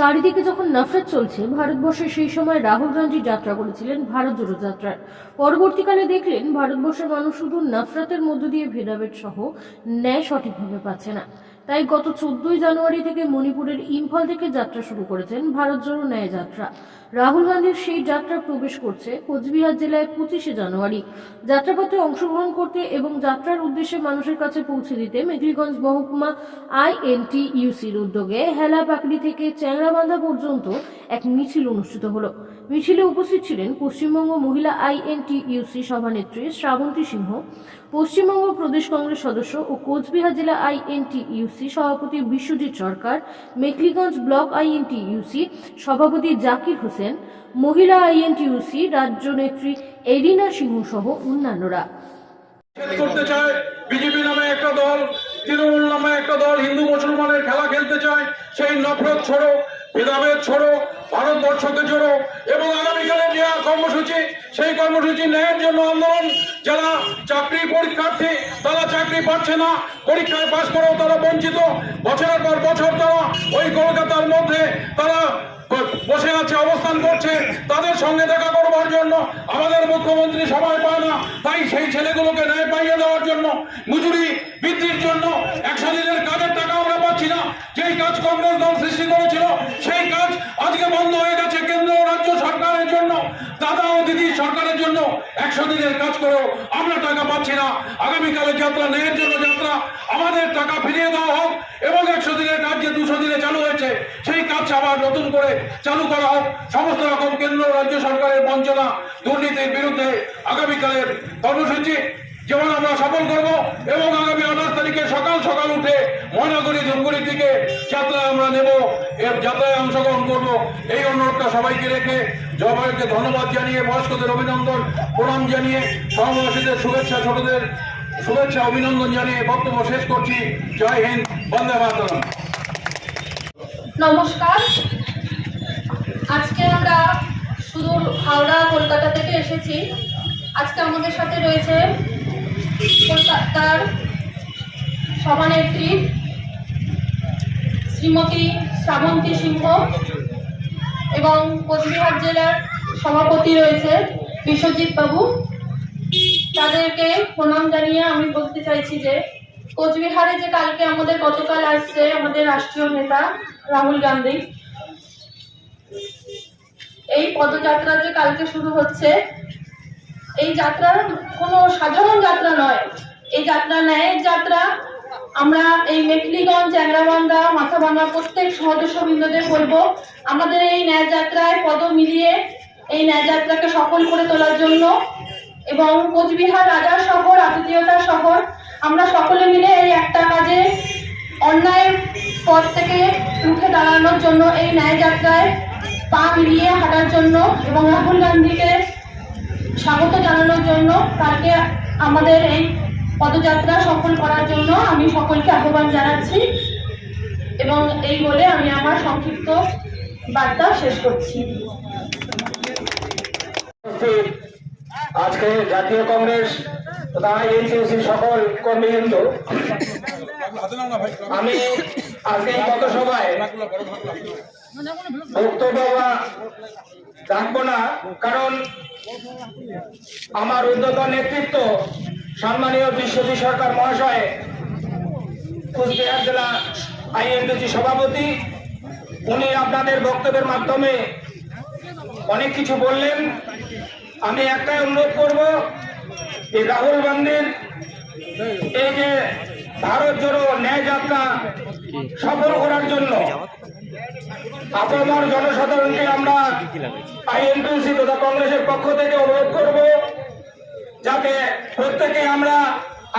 চারিদিকে যখন নফরত চলছে, ভারতবর্ষে সেই সময় রাহুল গান্ধী যাত্রা করেছিলেন ভারত জোড়ো যাত্রার পরবর্তীকালে দেখলেন, ভারতবর্ষের মানুষ শুধু নফরতের মধ্য দিয়ে ভেদাভেদ সহ ন্যায় সঠিকভাবে পাচ্ছে না। তাই গত চোদ্দই জানুয়ারি থেকে মণিপুরের ইম্ফল থেকে যাত্রা শুরু করেছেন ভারত জোড়ো ন্যায় যাত্রা। রাহুল গান্ধীর সেই যাত্রা প্রবেশ করছে কোচবিহার জেলায় পঁচিশে জানুয়ারি। যাত্রাপথে অংশগ্রহণ করতে এবং যাত্রার উদ্দেশ্যে মানুষের কাছে পৌঁছে দিতে মেঘলিগঞ্জ মহকুমা আইএনটি ইউসির উদ্যোগে হেলা পাকড়ি থেকে চ্যাংরাবান্ধা পর্যন্ত এক মিছিল অনুষ্ঠিত হলো। মিছিলে উপস্থিত ছিলেন পশ্চিমবঙ্গ মহিলা আইএনটি ইউসি সভানেত্রী শ্রাবন্তী সিংহ, পশ্চিমবঙ্গ প্রদেশ কংগ্রেস সদস্য ও কোচবিহার জেলা আইএনটি ইউসি সভাপতি Biswajit Sarkar, Mekhliganj block INTUC সভাপতি জাকির হোসেন, মহিলা আইএনটি ইউসি রাজ্য নেত্রী এরিনা সিংহ সহ অন্যান্যরা। করতে চায়, বিজেপি নামে একটা দল, তৃণমূল নামে একটা দল, হিন্দু মুসলমানের খেলা খেলতে চায়, সেই নফরত ছড়ো। ভেদাভেদ ছড়ো ভারতবর্ষকে জোড়ো এবং আগামীকালে নেওয়া কর্মসূচি, সেই কর্মসূচি ন্যায়ের জন্য আন্দোলন, যারা চাকরি পরীক্ষার্থী, তারা চাকরি পাচ্ছে না, পরীক্ষায় পাশ করেও তারা বঞ্চিত। বছরের পর বছর তারা ওই কলকাতার মধ্যে তারা বসে আছে, অবস্থান করছে। তাদের সঙ্গে দেখা করবার জন্য আমাদের মুখ্যমন্ত্রী সময় পায় না। তাই সেই ছেলেগুলোকে ন্যায় পাইয়ে দেওয়ার জন্য, মজুরি বৃদ্ধির জন্য একশো দিনের কাজ কংগ্রেস দল সৃষ্টি করেছিল, সেই কাজ আজকে বন্ধ হয়ে গেছে কেন্দ্র রাজ্য সরকারের জন্য। দাদা ও দিদি সরকারের জন্য একশো দিনের কাজ করেও আমরা টাকা পাচ্ছি না। আগামীকালে যাত্রা ন্যায়ের জন্য যাত্রা, আমাদের টাকা ফিরিয়ে দেওয়া হোক এবং একশো দিনের কাজ যে দুশো দিনে চালু হয়েছে, সেই কাজ আবার নতুন করে চালু করা হোক। সমস্ত রকম কেন্দ্র রাজ্য সরকারের বঞ্চনা, দুর্নীতির বিরুদ্ধে আগামীকালের কর্মসূচি। যেমন আমরা সফল করব এবং আগামী আঠাশ তারিখে সকাল সকাল উঠে ময়নাগুড়ি ধূপগুড়ির দিকে যাত্রায় আমরা নেব। এর যাত্রায় অংশগ্রহণ করব। এই অনুরোধটা সবাইকে রেখে সবাইকে ধন্যবাদ জানিয়ে, বয়স্কদের অভিনন্দন, প্রণাম জানিয়ে সহবাসীদের শুভেচ্ছা, ছোটদের শুভেচ্ছা, অভিনন্দন জানিয়ে বক্তব্য শেষ করছি। জয় হিন্দ, বন্দে মাতরম। নমস্কার। আজকে আমরা সুদূর হাওড়া, কলকাতা থেকে এসেছি। আজকে আমাদের সাথে রয়েছে কলকাতার সভানেত্রী শ্রীমতী শ্রাবন্তী সিংহ এবং কোচবিহার জেলার সভাপতি রয়েছে বিশ্বজিৎ বাবু। তাদেরকে প্রণাম জানিয়ে আমি বলতে চাইছি যে, কোচবিহারে যে কালকে আমাদের গতকাল আসছে আমাদের রাষ্ট্রীয় নেতা রাহুল গান্ধী, এই পদযাত্রা যে কালকে শুরু হচ্ছে এই যাত্রা কোনো সাধারণ যাত্রা নয়। এই যাত্রা ন্যায়ের যাত্রা আমরা এই মেখলিগঞ্জ চ্যাংরাবান্ধা, মাথাভাঙ্গা প্রত্যেক সদস্যবৃন্দদের বলব, আমাদের এই ন্যায় যাত্রায় পদ মিলিয়ে এই ন্যায় যাত্রাকে সফল করে তোলার জন্য এবং কোচবিহার রাজার শহর, আতিথেয়তার শহর, আমরা সকলে মিলে এই একটা কাজে অন্যায়ের পথ থেকে উঠে দাঁড়ানোর জন্য এই ন্যায় যাত্রায় পা মিলিয়ে হাঁটার জন্য এবং রাহুল গান্ধীকে স্বাগত জানানোর জন্য তাকে আমাদের এই পদযাত্রা সফল করার জন্য আমি সকলকে আহ্বান জানাচ্ছি এবং এই বলে আমি আমার সংক্ষিপ্ত বার্তা শেষ করছি। আজকে জাতীয় কংগ্রেস সকল কর্মীবৃন্দ, আমি আজকে গত সভায় বক্তব্য রাখব না, কারণ আমার উদ্যত নেতৃত্ব সম্মানীয় বিশ্বজিৎ সরকার মহাশয়, কুচবিহার জেলা আইএনডিজি সভাপতি, উনি আপনাদের বক্তব্যের মাধ্যমে অনেক কিছু বললেন। আমি একটাই অনুরোধ করব যে রাহুল গান্ধীর এই যে ভারত জোড়ো ন্যায় যাত্রা সফল করার জন্য আপামর জনসাধারণকে আমরা আইএনটিসি তথা কংগ্রেসের পক্ষ থেকে অনুরোধ করব যাতে প্রত্যেকে আমরা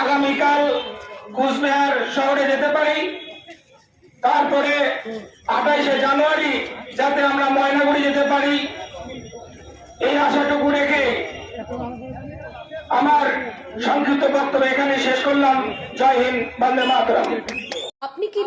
আগামীকাল কুচবিহার শহরে যেতে পারি। তারপরে আঠাইশে জানুয়ারি যাতে আমরা ময়নাগুড়ি যেতে পারি। এই আশাটুকু রেখে আমার সংক্ষিপ্ত বক্তব্য এখানে শেষ করলাম। জয় হিন্দ, বন্দে মাতরম।